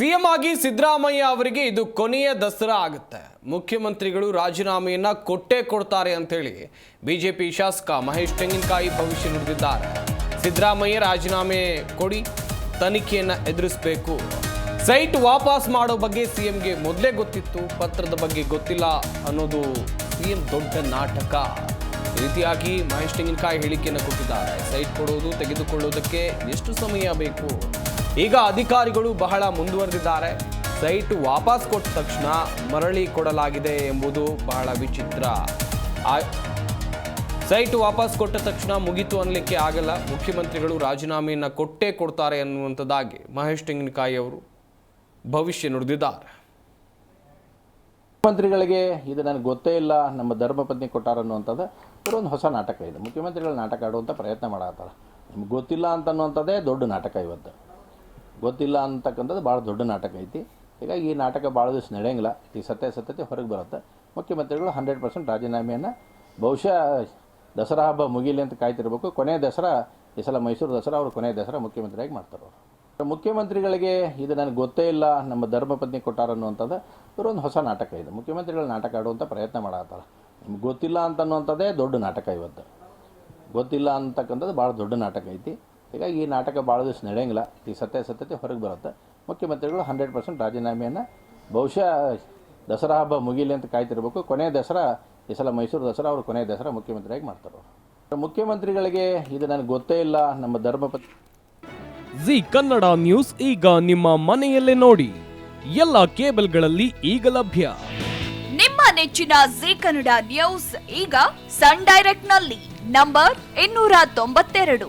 CM ಆಗಿ ಸಿದ್ದರಾಮಯ್ಯ ಅವರಿಗೆ ಇದು ಕೊನೆಯ ದಸರಾ ಆಗುತ್ತೆ. ಮುಖ್ಯಮಂತ್ರಿಗಳು ರಾಜೀನಾಮೆಯನ್ನ ಕೊಟ್ಟೇ ಕೊಡ್ತಾರೆ ಅಂತೇಳಿ ಬಿಜೆಪಿ ಶಾಸಕ ಮಹೇಶ್ ತೆಂಗಿನಕಾಯಿ ಭವಿಷ್ಯ ನುಡಿದಿದ್ದಾರೆ. ಸಿದ್ದರಾಮಯ್ಯ ರಾಜೀನಾಮೆ ಕೊಡಿ, ತನಿಖೆಯನ್ನು ಎದುರಿಸಬೇಕು. ಸೈಟ್ ವಾಪಸ್ ಮಾಡೋ ಬಗ್ಗೆ ಸಿಎಂಗೆ ಮೊದಲೇ ಗೊತ್ತಿತ್ತು, ಪತ್ರದ ಬಗ್ಗೆ ಗೊತ್ತಿಲ್ಲ ಅನ್ನೋದು ಸಿಎಂ ದೊಡ್ಡ ನಾಟಕ. ರೀತಿಯಾಗಿ ಮಹೇಶ್ ತೆಂಗಿನಕಾಯಿ ಹೇಳಿಕೆಯನ್ನು ಕೊಟ್ಟಿದ್ದಾರೆ. ಸೈಟ್ ಕೊಡೋದು, ತೆಗೆದುಕೊಳ್ಳೋದಕ್ಕೆ ಎಷ್ಟು ಸಮಯ ಬೇಕು? ಈಗ ಅಧಿಕಾರಿಗಳು ಬಹಳ ಮುಂದುವರೆದಿದ್ದಾರೆ. ಸೈಟ್ ವಾಪಸ್ ಕೊಟ್ಟ ತಕ್ಷಣ ಮರಳಿ ಕೊಡಲಾಗಿದೆ ಎಂಬುದು ಬಹಳ ವಿಚಿತ್ರ. ಸೈಟ್ ವಾಪಸ್ ಕೊಟ್ಟ ತಕ್ಷಣ ಮುಗಿತು ಅನ್ನಲಿಕ್ಕೆ ಆಗಲ್ಲ. ಮುಖ್ಯಮಂತ್ರಿಗಳು ರಾಜೀನಾಮೆಯನ್ನು ಕೊಟ್ಟೇ ಕೊಡ್ತಾರೆ ಅನ್ನುವಂಥದ್ದಾಗಿ ಮಹೇಶ್ ತೆಂಗಿನಕಾಯಿ ಅವರು ಭವಿಷ್ಯ ನುಡಿದಿದ್ದಾರೆ. ಮುಖ್ಯಮಂತ್ರಿಗಳಿಗೆ ಇದು ನನಗೆ ಗೊತ್ತೇ ಇಲ್ಲ, ನಮ್ಮ ಧರ್ಮಪತ್ನಿ ಕೊಟ್ಟಾರ ಅನ್ನುವಂಥದ್ದು. ಇದೊಂದು ಹೊಸ ನಾಟಕ ಇದೆ. ಮುಖ್ಯಮಂತ್ರಿಗಳು ನಾಟಕ ಆಡುವಂಥ ಪ್ರಯತ್ನ ಮಾಡತ್ತಾರ. ನಮ್ಗೆ ಗೊತ್ತಿಲ್ಲ ಅಂತ ಅನ್ನುವಂಥದ್ದೇ ದೊಡ್ಡ ನಾಟಕ ಇವತ್ತು. ಗೊತ್ತಿಲ್ಲ ಅಂತಕ್ಕಂಥದ್ದು ಭಾಳ ದೊಡ್ಡ ನಾಟಕ ಐತಿ. ಹೀಗಾಗಿ ಈ ನಾಟಕ ಭಾಳ ದಿವಸ ನಡೆಯಂಗಿಲ್ಲ. ಈ ಸತ್ಯ ಸತ್ಯತೆ ಹೊರಗೆ ಬರುತ್ತೆ. ಮುಖ್ಯಮಂತ್ರಿಗಳು ಹಂಡ್ರೆಡ್ ಪರ್ಸೆಂಟ್ ರಾಜೀನಾಮೆಯನ್ನು ಬಹುಶಃ ದಸರಾ ಹಬ್ಬ ಮುಗಿಲಿ ಅಂತ ಕಾಯ್ತಿರ್ಬೇಕು. ಕೊನೆಯ ದಸರಾ, ಈ ಸಲ ಮೈಸೂರು ದಸರಾ, ಅವರು ಕೊನೆಯ ದಸರಾ ಮುಖ್ಯಮಂತ್ರಿಯಾಗಿ ಮಾಡ್ತಾರೆ ಅವರು. ಮುಖ್ಯಮಂತ್ರಿಗಳಿಗೆ ಇದು ನನಗೆ ಗೊತ್ತೇ ಇಲ್ಲ, ನಮ್ಮ ಧರ್ಮಪತ್ನಿ ಕೊಟ್ಟಾರ ಅನ್ನುವಂಥದ್ದು ಒಂದು ಹೊಸ ನಾಟಕ ಇದೆ. ಮುಖ್ಯಮಂತ್ರಿಗಳು ನಾಟಕ ಆಡುವಂಥ ಪ್ರಯತ್ನ ಮಾಡತ್ತಾರ. ನಿಮ್ಗೆ ಗೊತ್ತಿಲ್ಲ ಅಂತ ಅನ್ನುವಂಥದ್ದೇ ದೊಡ್ಡ ನಾಟಕ ಇವತ್ತು. ಗೊತ್ತಿಲ್ಲ ಅಂತಕ್ಕಂಥದ್ದು ಭಾಳ ದೊಡ್ಡ ನಾಟಕ ಐತಿ. ಹೀಗಾಗಿ ಈ ನಾಟಕ ಭಾಳ ದಿವಸ ನಡೆಯಂಗಿಲ್ಲ. ಈ ಸತ್ಯ ಸತ್ಯತೆ ಹೊರಗೆ ಬರುತ್ತೆ. ಮುಖ್ಯಮಂತ್ರಿಗಳು ಹಂಡ್ರೆಡ್ ಪರ್ಸೆಂಟ್ ರಾಜೀನಾಮೆಯನ್ನು ಬಹುಶಃ ದಸರಾ ಹಬ್ಬ ಮುಗಿಲಿ ಅಂತ ಕಾಯ್ತಿರ್ಬೇಕು. ಕೊನೆಯ ದಸರಾ ಈ ಸಲ ಮೈಸೂರು ದಸರಾ ಅವರು ಕೊನೆಯ ದಸರಾ ಮುಖ್ಯಮಂತ್ರಿಯಾಗಿ ಮಾಡ್ತಾರೆ ಅವರು. ಮುಖ್ಯಮಂತ್ರಿಗಳಿಗೆ ಇದು ನನಗೆ ಗೊತ್ತೇ ಇಲ್ಲ. ನಮ್ಮ ಧರ್ಮಪತಿ ಜಿ ಕನ್ನಡ ನ್ಯೂಸ್ ಈಗ ನಿಮ್ಮ ಮನೆಯಲ್ಲೇ ನೋಡಿ. ಎಲ್ಲ ಕೇಬಲ್ಗಳಲ್ಲಿ ಈಗ ಲಭ್ಯ. ನಿಮ್ಮ ನೆಚ್ಚಿನ ಜಿ ಕನ್ನಡ ನ್ಯೂಸ್ ಈಗ ಸನ್ ಡೈರೆಕ್ಟ್ನಲ್ಲಿ ನಂಬರ್ ಇನ್ನೂರ ತೊಂಬತ್ತೆರಡು.